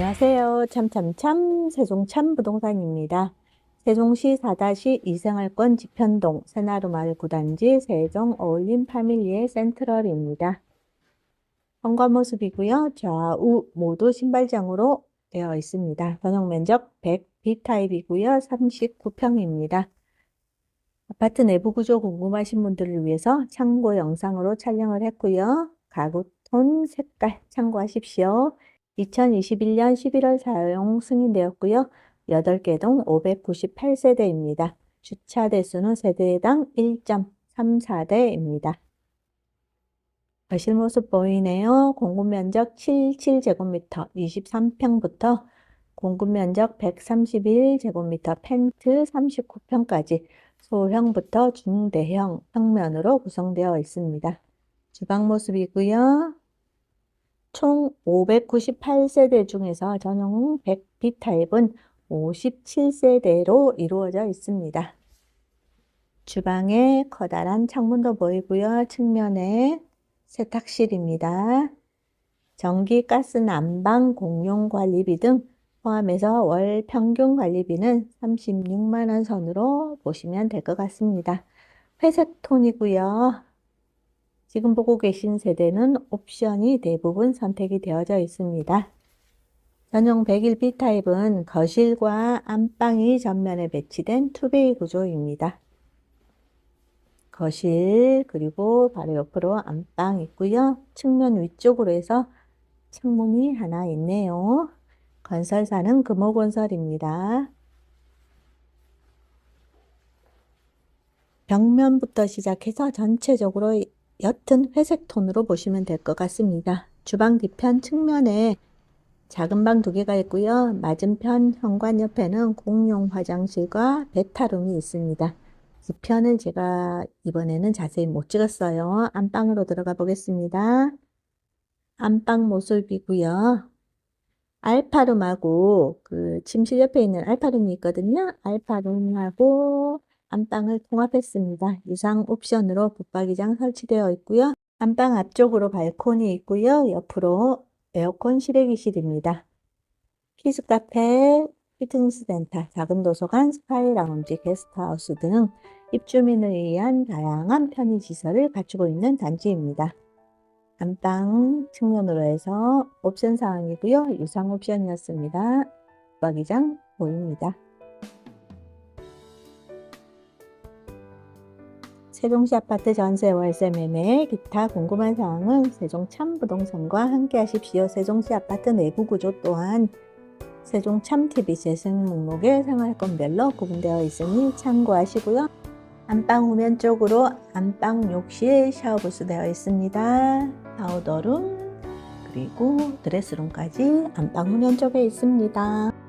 안녕하세요. 참참참 세종참 부동산입니다. 세종시 4다시 이생활권 지편동 새나루마을 9단지 세종 어울림 파밀리의 센트럴입니다. 현관 모습이고요. 좌우 모두 신발장으로 되어 있습니다. 전용 면적 100 B타입이고요. 39평입니다. 아파트 내부 구조 궁금하신 분들을 위해서 참고 영상으로 촬영을 했고요. 가구 톤 색깔 참고하십시오. 2021년 11월 사용 승인되었고요. 8개 동 598세대입니다. 주차 대수는 세대당 1.34대입니다. 거실 모습 보이네요. 공급 면적 77제곱미터 23평부터 공급 면적 131제곱미터 펜트 39평까지 소형부터 중대형 평면으로 구성되어 있습니다. 주방 모습이고요. 총 598세대 중에서 전용 100B 타입은 57세대로 이루어져 있습니다. 주방에 커다란 창문도 보이고요. 측면에 세탁실입니다. 전기, 가스, 난방, 공용 관리비 등 포함해서 월 평균 관리비는 36만 원 선으로 보시면 될 것 같습니다. 회색 톤이고요. 지금 보고 계신 세대는 옵션이 대부분 선택이 되어져 있습니다. 전용 101B 타입은 거실과 안방이 전면에 배치된 투베이 구조입니다. 거실 그리고 바로 옆으로 안방 있고요. 측면 위쪽으로 해서 창문이 하나 있네요. 건설사는 금호건설입니다. 벽면부터 시작해서 전체적으로 옅은 회색 톤으로 보시면 될 것 같습니다. 주방 뒤편 측면에 작은 방 두 개가 있고요. 맞은편 현관 옆에는 공용 화장실과 베타룸이 있습니다. 뒤편을 제가 이번에는 자세히 못 찍었어요. 안방으로 들어가 보겠습니다. 안방 모습이고요. 알파룸하고 그 침실 옆에 있는 알파룸이 있거든요. 알파룸하고 안방을 통합했습니다. 유상 옵션으로 붙박이장 설치되어 있고요. 안방 앞쪽으로 발코니 있고요. 옆으로 에어컨 실외기실입니다. 키즈 카페, 피트니스 센터, 작은 도서관, 스카이 라운지, 게스트하우스 등 입주민을 위한 다양한 편의시설을 갖추고 있는 단지입니다. 안방 측면으로 해서 옵션 사항이고요. 유상 옵션이었습니다. 붙박이장 보입니다. 세종시 아파트 전세 월세 매매 기타 궁금한 사항은 세종 참부동산과 함께 하십시오. 세종시 아파트 내부 구조 또한 세종 참TV 재생 목록에 생활권별로 구분되어 있으니 참고하시고요. 안방 후면 쪽으로 안방 욕실 샤워부스 되어 있습니다. 파우더룸 그리고 드레스룸까지 안방 후면 쪽에 있습니다.